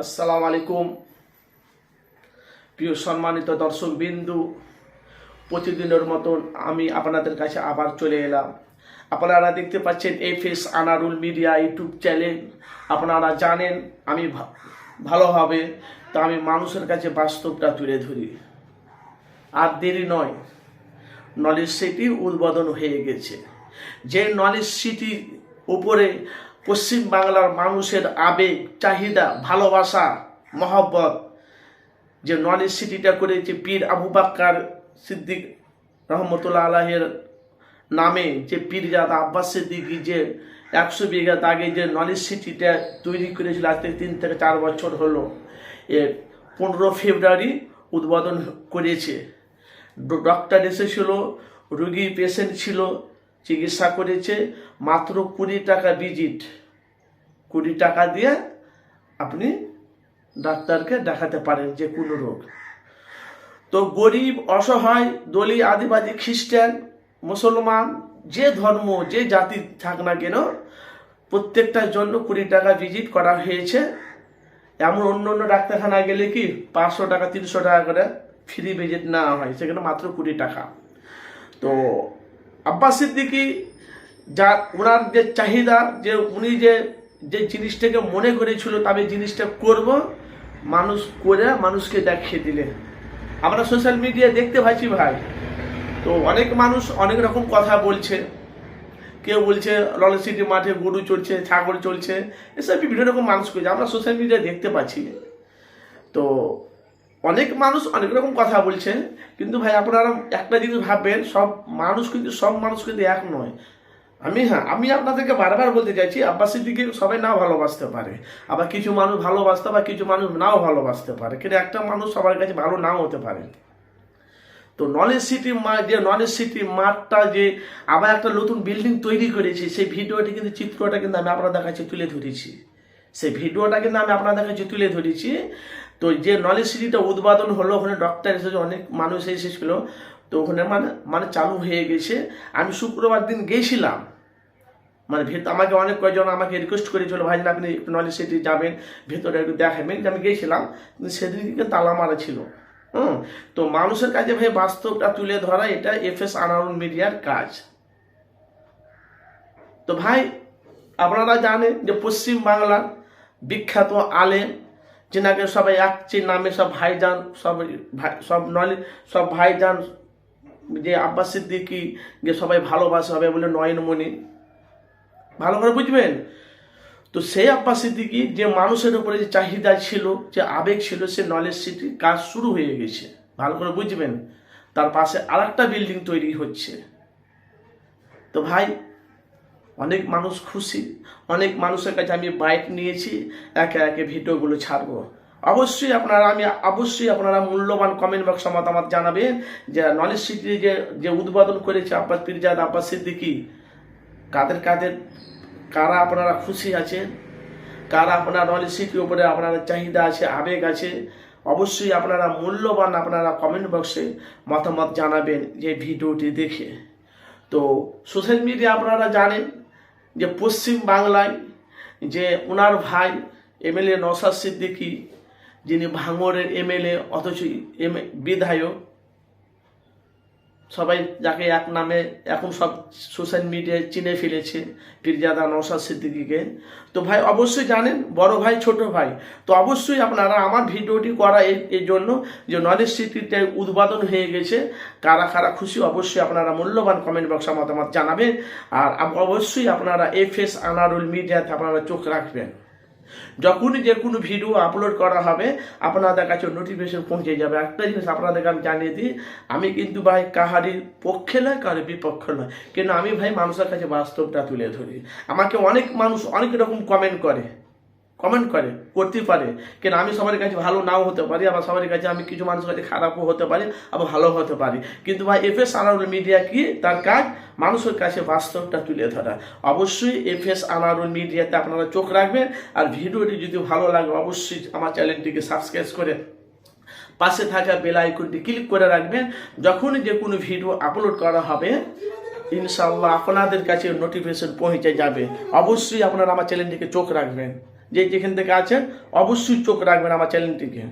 আসসালামু আলাইকুম প্রিয় সম্মানিত দর্শক বিন্দু, প্রতিদিনের মতন আমি আপনাদের কাছে আবার চলে এলাম। আপনারা দেখতে পাচ্ছেন F S Anarul media YouTube channel. আপনারা জানেন, আমি ভালোভাবে, তো আমি মানুষের কাছে বাস্তবটা তুলে ধরি। আর দেরি নয়, নলেজ সিটির উদ্বোধন হয়ে গেছে। যে নলেজ সিটির উপরে পশ্চিম বাংলার মানুষের আবেগ, চাহিদা, ভালোবাসা, মহব্বত, যে নলেজ সিটিটা করেছে পীর আবু বাক্কার সিদ্দিক রহমতুল্লাহ আলাহের নামে যে পীরজাদ আব্বাস সিদ্দিকি যে একশো বিঘা আগে যে নলেজ সিটিটা তৈরি করেছিল আজ থেকে তিন থেকে চার বছর হলো। এ পনেরো ফেব্রুয়ারি উদ্বোধন করেছে। ডক্টর এসেছিল রুগী পেশেন্ট ছিল চিকিৎসা করেছে, মাত্র কুড়ি টাকা ভিজিট কুড়ি টাকা দিয়ে আপনি ডাক্তারকে দেখাতে পারেন যে কোনো রোগ। তো গরিব, অসহায় দলি আদিবাদী খ্রিস্টান, মুসলমান, যে ধর্ম, যে জাতি থাক না কেন, প্রত্যেকটার জন্য কুড়ি টাকা ভিজিট করা হয়েছে। এমন অন্য অন্য ডাক্তারখানায় গেলে কি পাঁচশো টাকা, তিনশো টাকা করে ফ্রি ভিজিট নেওয়া হয়, সেখানে মাত্র কুড়ি টাকা। তো আব্বাস সিদ্দিকি যা ওনার যে চাহিদা, যে উনি যে যে জিনিসটাকে মনে করেছিল আমি জিনিসটা করব, মানুষ করে মানুষকে দেখিয়ে দিলে আমরা সোশ্যাল মিডিয়ায় দেখতে পাচ্ছি ভাই। তো অনেক মানুষ অনেক রকম কথা বলছে। কেউ বলছে, লল সিটি মাঠে গরু চলছে ছাগল চলছে এসব বিভিন্ন রকম মানুষ করছে। আমরা সোশ্যাল মিডিয়ায় দেখতে পাচ্ছি। তো অনেক মানুষ অনেক রকম কথা বলছে কিন্তু ভাই আপনারা একটা জিনিস ভাববেন, সব মানুষ কিন্তু, সব মানুষ কিন্তু এক নয়। আমি হ্যাঁ আমি আপনাদেরকে বারবার বলতে চাইছি, আব্বাস সিদ্দিকে সবাই নাও ভালোবাসতে পারে। আবার কিছু মানুষ ভালোবাসতে বা কিছু মানুষ নাও ভালোবাসতে পারে। কিন্তু একটা মানুষ সবার কাছে ভালো নাও হতে পারে। তো নলেজ সিটি মাঠ যে নলেজ সিটি মাঠটা যে আবার একটা নতুন বিল্ডিং তৈরি করেছি, সেই ভিডিওটি কিন্তু, চিত্রটা কিন্তু আমি আপনাদের কাছে তুলে ধরেছি। সেই ভিডিওটা কিন্তু আমি আপনাদের কাছে তুলে ধরেছি। তো যে নলেজ সিটিটা উদ্বোধন হলো, ওখানে ডক্টর এসেছে, অনেক মানুষ এসেছিল। তো ওখানে মানে মানে চালু হয়ে গেছে। আমি শুক্রবার দিন গেছিলাম। মানে ভেতর আমাকে অনেক কয়েকজন আমাকে রিকোয়েস্ট করেছিল, ভাই না আপনি নলেজ সিটি যাবেন, ভেতরে একটু দেখাবেন আমি গেছিলাম, কিন্তু সেদিন কিন্তু তালা মারা ছিল। হুম? তো মানুষের কাছে ভাই বাস্তবটা তুলে ধরা, এটা এফ এস আনারুল মিডিয়ার কাজ। তো ভাই, আপনারা জানেন যে পশ্চিম বাংলার বিখ্যাত আলেম যেনাকে সবাই একচি নামে সব ভাইজান, সব সব নলে সব ভাইজান যে আব্বাস সিদ্দিকি, যে সবাই ভালোবাসে হবে বলে নয়নমণি ভালো করে বুঝবেন? তো সেই আব্বাস সিদ্দিকি যে মানুষের উপরে যে চাহিদা ছিল, যে আবেগ ছিল, সে নলেজ সিটির কাজ শুরু হয়ে গেছে। ভালো করে বুঝবেন? তার পাশে আরেকটা বিল্ডিং তৈরি হচ্ছে। তো ভাই অনেক মানুষ খুশি, অনেক মানুষের কাছে আমি বাইক নিয়েছি, একে একে ভিডিওগুলো ছাড়বো। অবশ্যই আপনারা আমি, অবশ্যই আপনারা মূল্যবান কমেন্ট বক্সে মতামত জানাবেন যে নলেজ সিটি যে যে উদ্বোধন করেছে আব্বাস পিরজাদ আব্বাস সিদ্দিকি, কাদের কাদের, কারা আপনারা খুশি আছেন, কারা আপনার নলেজ সিটির উপরে আপনার চাহিদা আছে, আবেগ আছে, অবশ্যই আপনারা মূল্যবান আপনারা কমেন্ট বক্সে মতামত জানাবেন যে ভিডিওটি দেখে। তো সোশ্যাল মিডিয়া আপনারা জানেন যে পশ্চিম বাংলায় যে ওনার ভাই এমএলএ নসাদ সিদ্দিকী, যিনি ভাঙড়ের এমএলএ, অথচ এম, বিধায়ক সবাই যাকে এক নামে এখন সব সোশ্যাল মিডিয়ায় চিনে ফেলেছে পীরজাদা নৌসাদ সিদ্দিকিকে। তো ভাই, অবশ্যই জানেন, বড় ভাই, ছোট ভাই। তো অবশ্যই আপনারা আমার ভিডিওটি করা এর জন্য যে নলেজ সিটিতে উদ্বোধন হয়ে গেছে, কারা কারা খুশি অবশ্যই আপনারা মূল্যবান কমেন্ট বক্সে মতামত জানাবেন। আর অবশ্যই আপনারা এফ এস আনারুল মিডিয়াতে আপনারা চোখ রাখবেন। যখনই যে কোনো ভিডিও আপলোড করা হবে, আপনাদের কাছে নোটিফিকেশন পৌঁছে যাবে। একটা জিনিস আপনাদেরকে আমি জানিয়ে দিই, আমি কিন্তু ভাই কাহারির পক্ষে নয়, কারোর বিপক্ষে নয়। কিন্তু আমি ভাই মানুষের কাছে বাস্তবটা তুলে ধরি। আমাকে অনেক মানুষ অনেক রকম কমেন্ট করে। কমেন্ট করে, করতে পারে। কেন আমি সবার কাছে ভালো নাও হতে পারি, আবার সবার কাছে আমি কিছু মানুষের কাছে খারাপও হতে পারি, আবার ভালো হতে পারি। কিন্তু ভাই এফ এস আনারুল মিডিয়া কি? তার কাজ মানুষের কাছে বাস্তবটা তুলে ধরা। অবশ্যই এফ এস আনারুল মিডিয়াতে আপনারা চোখ রাখবেন, আর ভিডিওটি যদি ভালো লাগে, অবশ্যই আমার চ্যানেলটিকে সাবস্ক্রাইব করে পাশে থাকা বেল আইকনটি ক্লিক করে রাখবেন। যখনই যে কোনো ভিডিও আপলোড করা হবে ইনশাল্লাহ আপনাদের কাছে নোটিফিকেশন পৌঁছে যাবে। অবশ্যই আপনারা আমার চ্যানেলটিকে চোখ রাখবেন। যে যেখান থেকে আছেন অবশ্যই চোখ রাখবেন আমার চ্যানেলটিকে।